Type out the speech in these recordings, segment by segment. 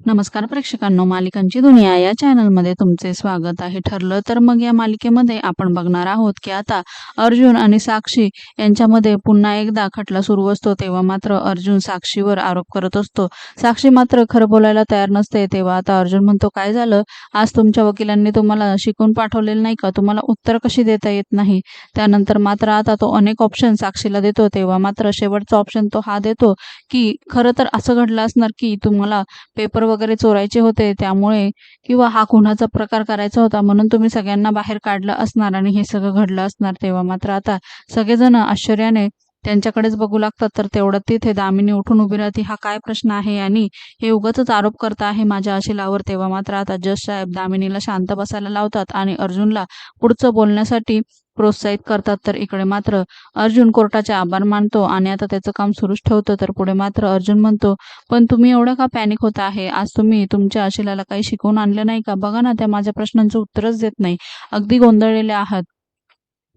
नमस्कार प्रेक्षकांनो मालिकांची दुनिया या चॅनलमध्ये तुमचे स्वागत आहे. ठरलं तर मग या मालिकेमध्ये आपण बघणार आहोत की आता अर्जुन आणि साक्षी यांच्यामध्ये पुन्हा एकदा खटला सुरू असतो तेव्हा मात्र अर्जुन साक्षीवर आरोप करत असतो. साक्षी मात्र खरं बोलायला तयार नसते तेव्हा आता अर्जुन म्हणतो काय झालं? आज तुमच्या वकिलांनी तुम्हाला शिकून पाठवलेलं नाही का? तुम्हाला उत्तर कशी देता येत नाही? त्यानंतर मात्र आता तो अनेक ऑप्शन साक्षीला देतो तेव्हा मात्र शेवटचा ऑप्शन तो हा देतो की खरं तर असं घडलं असणार की तुम्हाला पेपर वगैरे चोरायचे होते त्यामुळे किंवा हा खुनाचा प्रकार करायचा होता म्हणून तुम्ही सगळ्यांना बाहेर काढलं असणार आणि हे सगळं घडलं असणार तेव्हा मात्र आता सगळेजण आश्चर्याने त्यांच्याकडेच बघू लागतात. तर तेवढं तिथे दामिनी उठून उभी राहते. हा काय प्रश्न आहे? आणि हे उगाच आरोप करता आहे माझ्या अशिलावर तेव्हा मात्र आता जज साहेब दामिनीला शांत बसायला लावतात आणि अर्जुनला पुढचं बोलण्यासाठी प्रोत्साहित करतात तर इकडे मात्र अर्जुन कोर्टाचे आभार मानतो आणि आता त्याचं काम सुरूच ठेवतो तर पुढे मात्र अर्जुन म्हणतो पण तुम्ही एवढं का पॅनिक होत आहे? आज तुम्ही तुमच्या अशिलाला काही शिकवून आणलं नाही का? बघा ना त्या माझ्या प्रश्नांचं उत्तरच देत नाही. अगदी गोंधळलेले आहात.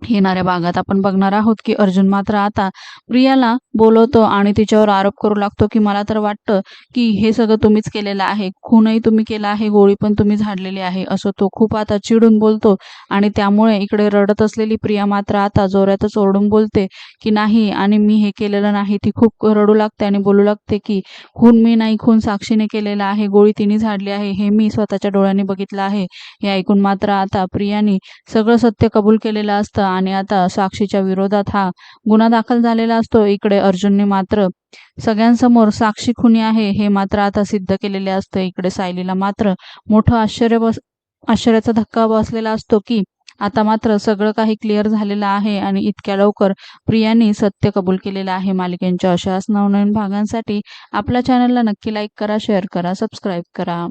येणाऱ्या भागात आपण बघणार आहोत की अर्जुन मात्र आता प्रियाला बोलवतो आणि तिच्यावर आरोप करू लागतो की मला तर वाटतं की हे सगळं तुम्हीच केलेलं आहे. खूनही तुम्ही केला आहे गोळी पण तुम्ही झाडलेली आहे असं तो खूप आता चिडून बोलतो. आणि त्यामुळे इकडे रडत असलेली प्रिया मात्र आता जोरातच ओरडून बोलते की नाही आणि मी हे केलेलं नाही. ती खूप रडू लागते आणि बोलू लागते की खून मी नाही खून साक्षीने केलेला आहे गोळी तिने झाडली आहे हे मी स्वतःच्या डोळ्यांनी बघितलं आहे. हे ऐकून मात्र आता प्रियानी सगळं सत्य कबूल केलेलं असतं आणि आता साक्षीच्या विरोधात हा गुन्हा दाखल झालेला असतो. इकडे अर्जुनने मात्र सगळ्यांसमोर साक्षी खुनी आहे हे मात्र आता सिद्ध केलेले असतं. इकडे सायलीला मात्र मोठं आश्चर्य बस आश्चर्याचा धक्का बसलेला असतो की आता मात्र सगळं काही क्लिअर झालेलं आहे आणि इतक्या लवकर प्रियांनी सत्य कबूल केलेलं आहे. मालिकेंच्या अशाच नवनवीन भागांसाठी आपल्या चॅनलला नक्की लाईक करा शेअर करा सबस्क्राईब करा.